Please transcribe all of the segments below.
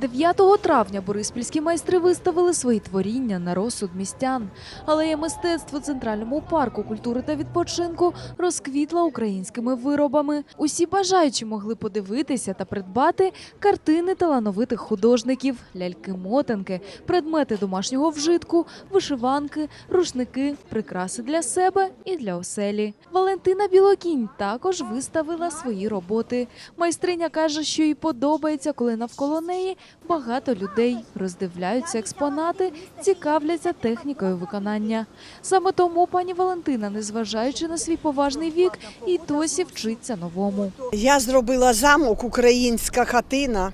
9 травня бориспільські майстри виставили свої творіння на розсуд містян. Алея мистецтв у центральному парку культури та відпочинку розквітла українськими виробами. Усі бажаючі могли подивитися та придбати картини талановитих художників, ляльки-мотанки, предмети домашнього вжитку, вишиванки, рушники, прикраси для себе і для оселі. Валентина Білокінь також виставила свої роботи. Майстриня каже, що їй подобається, коли навколо неї багато людей роздивляються експонати, цікавляться технікою виконання. Саме тому пані Валентина, незважаючи на свій поважний вік, і досі вчиться новому. Я зробила замок, українська хатина.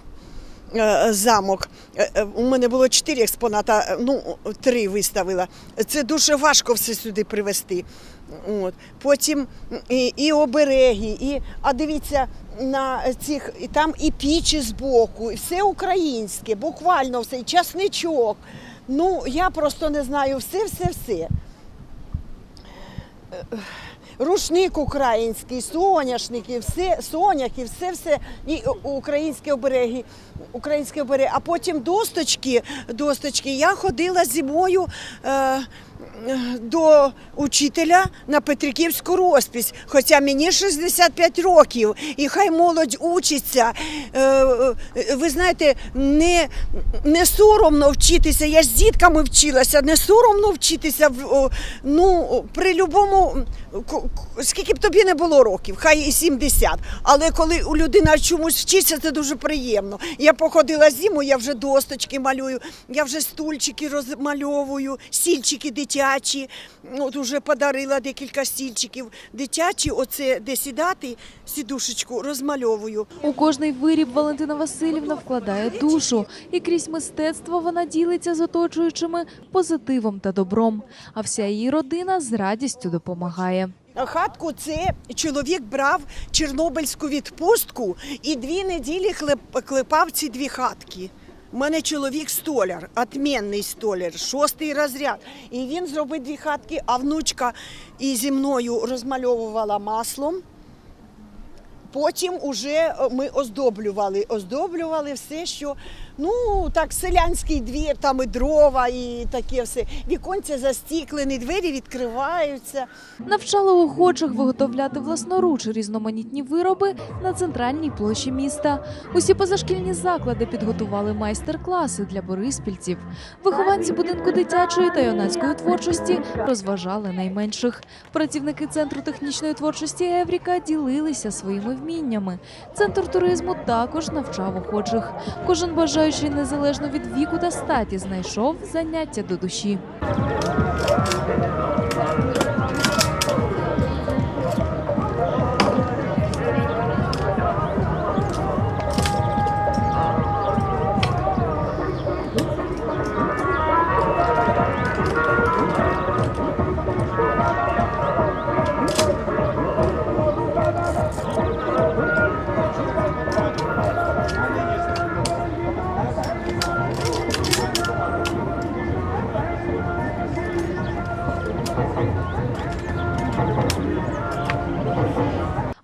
Е, Замок. Е, е, У мене було чотири експоната, е, ну три виставила. Це дуже важко все сюди привезти. От. Потім і, і обереги, і а дивіться на цих і там і пічі збоку, і все українське, буквально все, і часничок. Ну я просто не знаю все, все, все. Рушник український, соняшники, все, соняхи, все, все і українські обереги, українські обереги. А потім досточки, досточки. Я ходила зимою е, до учителя на Петриківську розпись, хоча мені 65 років, і хай молодь учиться. Е, е, ви знаєте, не, не соромно вчитися. Я з дітками вчилася, не соромно вчитися ну, при любому. Скільки б тобі не було років, хай і 70. Але коли у людина чомусь вчиться, це дуже приємно. Я походила зиму, я вже досточки малюю, я вже стульчики розмальовую, стільчики дитячі. От уже подарила декілька стільчиків дитячі. Оце де сідати, сідушечку розмальовую. У кожний виріб Валентина Васильівна вкладає душу, і крізь мистецтво вона ділиться з оточуючими позитивом та добром. А вся її родина з радістю допомагає. Хатку це чоловік брав чорнобильську відпустку і дві неділі клепав ці дві хатки. У мене чоловік столяр, отменний столяр, шостий розряд. І він зробив дві хатки, а внучка і зі мною розмальовувала маслом. Потім уже е, ми оздоблювали, оздоблювали все, що ну так, селянський двір, там і дрова, і таке все. Віконця застіклені, двері відкриваються. Навчала охочих виготовляти власноруч різноманітні вироби на центральній площі міста. Усі позашкільні заклади підготували майстер-класи для бориспільців. Вихованці будинку дитячої та юнацької творчості розважали найменших. Працівники центру технічної творчості Евріка ділилися своїми вміннями. Центр туризму також навчав охочих. Кожен бажаючий незалежно від віку та статі знайшов заняття до душі.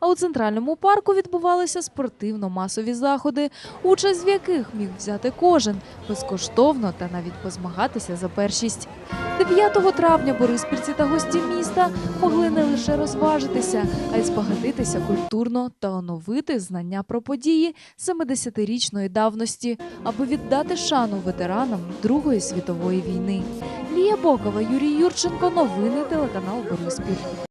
А у центральному парку відбувалися спортивно-масові заходи, участь в яких міг взяти кожен безкоштовно та навіть позмагатися за першість. 9 травня бориспільці та гості міста могли не лише розважитися, а й збагатитися культурно та оновити знання про події 70-річної давності, аби віддати шану ветеранам Другої світової війни. Лія Бокова, Юрій Юрченко, новини телеканал Бориспіль.